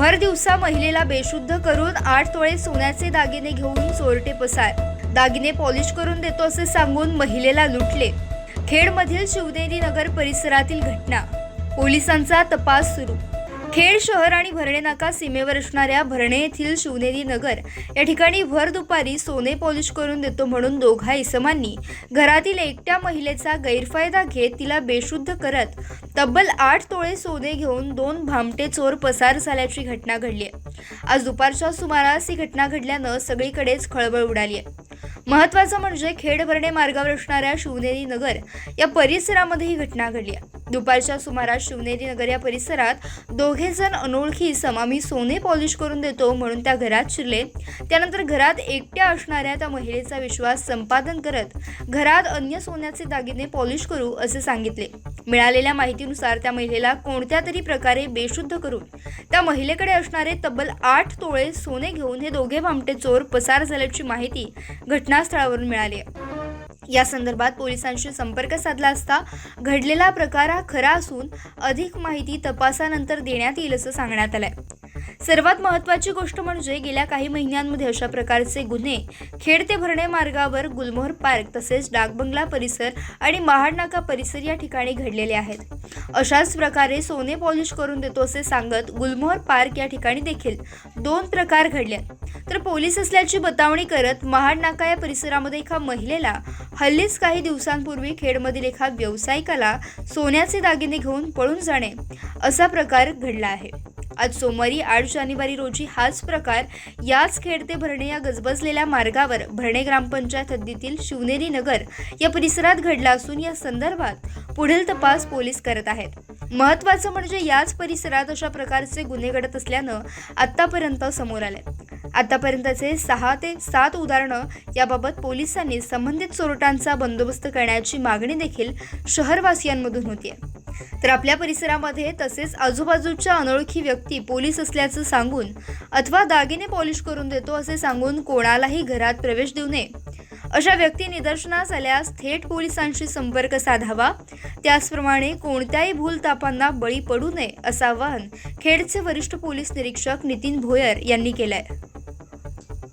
भर दिवसा महिलेला बेशुद्ध करून आठ तोळे सोन्याचे दागिने घेऊन चोरटे पसार. दागिने पॉलिश करून देतो असे सांगून महिलेला लुटले. खेडमधील शिवनेरी नगर परिसरातील घटना. पोलिसांचा तपास सुरू. खेड शहर आणि भरणे नाका सीमेवर असणाऱ्या भरणे येथील शिवनेरी नगर या ठिकाणी भर दुपारी सोने पॉलिश करून देतो म्हणून दोघा इसमांनी घरातील एकट्या महिलेचा गैरफायदा घेत तिला बेशुद्ध करत तब्बल आठ तोळे सोने घेऊन दोन भामटे चोर पसार झाल्याची घटना घडली आहे. आज दुपारच्या सुमारास ही घटना घडल्यानं सगळीकडेच खळबळ उडाली आहे. महत्वाचं म्हणजे खेड भरणे मार्गावर असणाऱ्या शिवनेरी नगर या परिसरामध्ये ही घटना घडली आहे. दुपारच्या सुमारास शिवनेरी नगर या परिसरात दोघे जण अनोळखी इसम आम्ही सोने पॉलिश करून देतो म्हणून त्या घरात शिरले. त्यानंतर घरात एकट्या असणाऱ्या त्या महिलेचा विश्वास संपादन करत घरात अन्य सोन्याचे दागिने पॉलिश करू असे सांगितले. मिळालेल्या माहितीनुसार त्या महिलेला कोणत्या तरी प्रकारे बेशुद्ध करून त्या महिलेकडे असणारे तब्बल आठ तोळे सोने घेऊन हे दोघे भामटे चोर पसार झाल्याची माहिती घटनास्थळावरून मिळाली. आहे या संदर्भात पोलिसांशी संपर्क साधला असता घडलेला प्रकार हा खरा असून अधिक माहिती तपासानंतर देण्यात येईल असं सांगण्यात आलंय. सर्वात महत्त्वाची गोष्ट म्हणजे गेल्या काही महिन्यांमध्ये अशा प्रकारचे गुन्हे खेड ते भरणे मार्गावर गुलमोहर पार्क तसेच डाकबंगला परिसर आणि महाडनाका परिसर या ठिकाणी घडलेले आहेत. अशाच प्रकारे सोने पॉलिश करून देतो असे सांगत गुलमोहर पार्क या ठिकाणी देखील दोन प्रकार घडले. तर पोलीस असल्याची बतावणी करत महाडनाका या परिसरामध्ये एका महिलेला हल्लीच काही दिवसांपूर्वी खेडमधील एका व्यावसायिकाला सोन्याचे दागिने घेऊन पळून जाणे असा प्रकार घडला आहे. आज सोमवारी आठ जानेवारी रोजी हाच प्रकार याच खेड ते भरणे या गजबजलेल्या मार्गावर भरणे ग्रामपंचायत हद्दीतील शिवनेरी नगर या परिसरात घडला असून या संदर्भात पुढील तपास पोलीस करत आहेत. महत्त्वाचं म्हणजे याच परिसरात अशा प्रकारचे गुन्हे घडत असल्यानं आतापर्यंत समोर आले आतापर्यंतचे सहा ते सात उदाहरणं याबाबत पोलिसांनी संबंधित चोरटांचा बंदोबस्त करण्याची मागणी देखील शहरवासियांमधून होती तर आपल्या परिसरामध्ये तसेच आजूबाजूच्या अनोळखी व्यक्ती पोलीस असल्याचं सांगून अथवा दागिने पॉलिश करून देतो असे सांगून कोणालाही घरात प्रवेश देऊ नये. अशा व्यक्ती निदर्शनास आल्यास थेट पोलिसांशी संपर्क साधावा. त्याचप्रमाणे कोणत्याही भूलतापांना बळी पडू नये असं आवाहन खेडचे वरिष्ठ पोलीस निरीक्षक नितीन भोयर यांनी केलं आहे